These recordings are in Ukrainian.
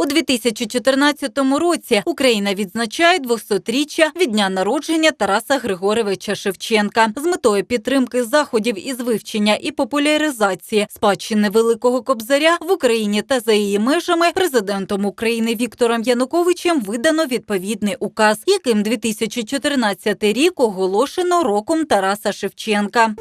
У 2014 році Україна відзначає 200-річчя від дня народження Тараса Григоровича Шевченка з метою підтримки заходів із вивчення і популяризації спадщини Великого Кобзаря в Україні та за її межами президентом України Віктором Януковичем видано відповідний указ, яким 2014 рік оголошено роком Тараса Шевченка.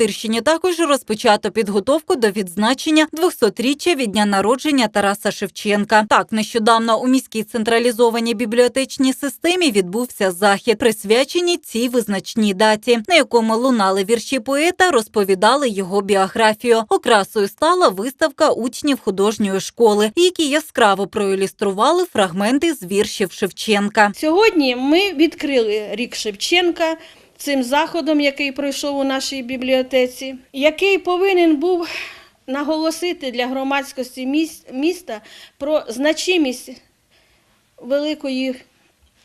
Охтирщині також розпочато підготовку до відзначення 200-річчя від дня народження Тараса Шевченка. Так, нещодавно у міській централізованій бібліотечній системі відбувся захід, присвячений цій визначній даті, на якому лунали вірші поета, розповідали його біографію. Окрасою стала виставка учнів художньої школи, які яскраво проілюстрували фрагменти з віршів Шевченка. Сьогодні ми відкрили рік Шевченка цим заходом, який пройшов у нашій бібліотеці, який повинен був наголосити для громадськості міста про значимість великої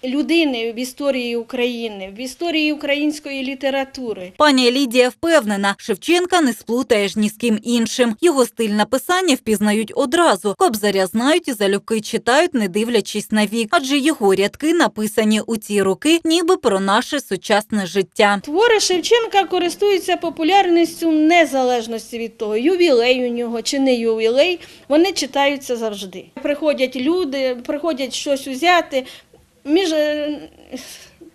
людини в історії України, в історії української літератури. Пані Лідія впевнена, Шевченка не сплутаєш ні з ким іншим. Його стиль написання впізнають одразу. Кобзаря знають і залюбки читають, не дивлячись на вік, адже його рядки написані у ці роки, ніби про наше сучасне життя. Твори Шевченка користуються популярністю незалежності від того, ювілей у нього чи не ювілей, вони читаються завжди. Приходять люди, приходять щось узяти. Між е,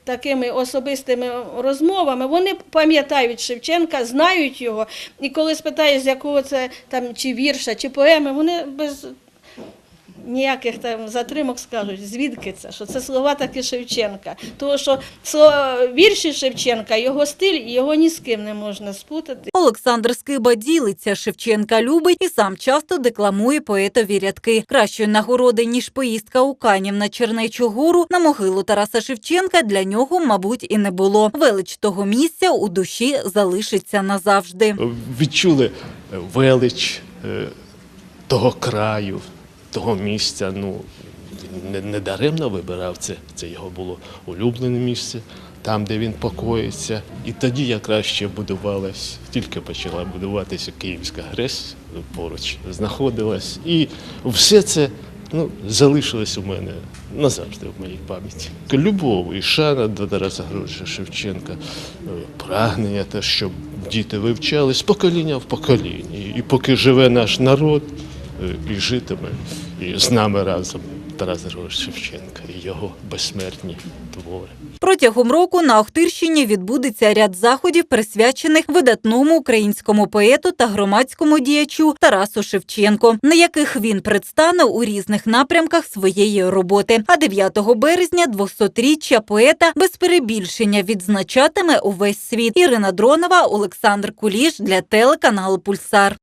такими особистими розмовами вони пам'ятають Шевченка, знають його. І коли спитаєш, з якого це там чи вірша, чи поеми, вони без ніяких там затримок скажуть, звідки це, що це слова таки Шевченка. Тому що слова, вірші Шевченка, його стиль, його ні з ким не можна спутати. Олександр Скиба ділиться, Шевченка любить і сам часто декламує поетові рядки. Кращої нагороди, ніж поїздка у Канів на Чернечу гору, на могилу Тараса Шевченка для нього, мабуть, і не було. Велич того місця у душі залишиться назавжди. відчули е, велич е, того краю, того місця. Ну, не, не даремно вибирав це. Це його було улюблене місце, там, де він покоїться. І тоді якраз ще будувалась, тільки почала будуватися Київська ГРЕС поруч, знаходилась. І все це ну, залишилось у мене назавжди в моїй пам'яті. Любов і шана до Тараса Григоровича Шевченка, е, прагнення те, щоб діти вивчали з покоління в покоління. І поки живе наш народ, і житиме, і з нами разом Тарас Григорович Шевченка і його безсмертні твори. Протягом року на Охтирщині відбудеться ряд заходів, присвячених видатному українському поету та громадському діячу Тарасу Шевченку, на яких він предстане у різних напрямках своєї роботи. А 9 березня 200-річчя поета без перебільшення відзначатиме увесь світ. Ірина Дронова, Олександр Куліш для телеканалу Пульсар.